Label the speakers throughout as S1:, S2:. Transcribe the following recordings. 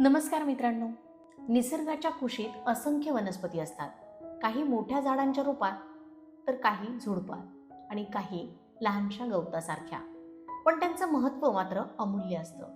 S1: नमस्कार मित्रांनो. निसर्गाच्या कुशीत असंख्य वनस्पती असतात. काही मोठ्या झाडांच्या रूपात तर काही झुडपात आणि काही लहानशा गवतासारख्या. पण त्यांचं महत्त्व मात्र अमूल्य असतं.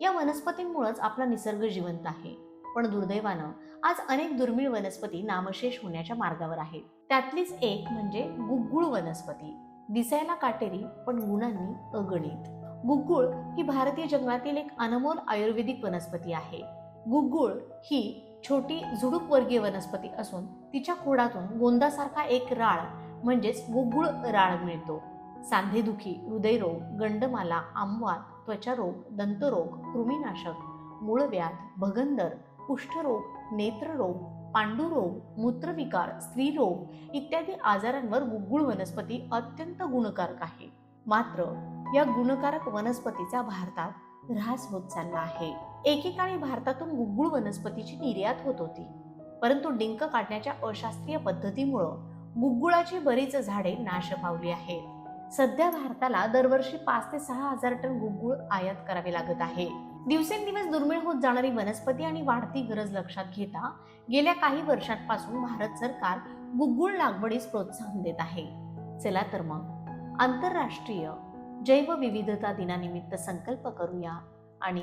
S1: या वनस्पतींमुळंच आपला निसर्ग जिवंत आहे. पण दुर्दैवानं आज अनेक दुर्मिळ वनस्पती नामशेष होण्याच्या मार्गावर आहेत. त्यातलीच एक म्हणजे गुगुळ वनस्पती. दिसायला काटेरी पण गुणांनी अगणित. गुग्गुळ ही भारतीय जंगलातील एक अनमोल आयुर्वेदिक वनस्पती आहे. गुग्गुळ ही छोटी झुडूप वर्गीय वनस्पती असून तिच्या खोडातून गोंदासारखा एक राळ म्हणजेच गुग्गुळ राळ मिळतो. सांधेदुखी हृदयरोग गंडमाला आंबवात त्वचारोग दंतरोग कृमीनाशक मूळव्याध भगंदर कुष्ठरोग नेत्ररोग पांडुरोग मूत्रविकार स्त्रीरोग इत्यादी आजारांवर गुग्गुळ वनस्पती अत्यंत गुणकारक आहे. मात्र या गुणकारक वनस्पतीचा भारतात ऱ्हास होत चालला आहे. एकेकाळी भारतातून गुग्गुळ वनस्पतीची निर्यात होत होती. परंतु डिंक काढण्याच्या अशास्त्रीय पद्धतीमुळं गुग्गुळाची बरीच झाडे नाश पावली आहेत. सध्या भारताला दरवर्षी पाच ते सहा हजार टन गुग्गुळ आयात करावे लागत आहे. दिवसेंदिवस दुर्मिळ होत जाणारी वनस्पती आणि वाढती गरज लक्षात घेता गेल्या काही वर्षांपासून भारत सरकार गुग्गुळ लागवडीस प्रोत्साहन देत आहे. चला तर मग आंतरराष्ट्रीय जैवविविधता दिनानिमित्त संकल्प करूया आणि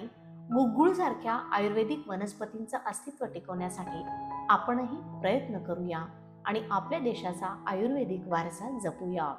S1: गुगुळसारख्या आयुर्वेदिक वनस्पतींचं अस्तित्व टिकवण्यासाठी आपणही प्रयत्न करूया आणि आपल्या देशाचा आयुर्वेदिक वारसा जपूया.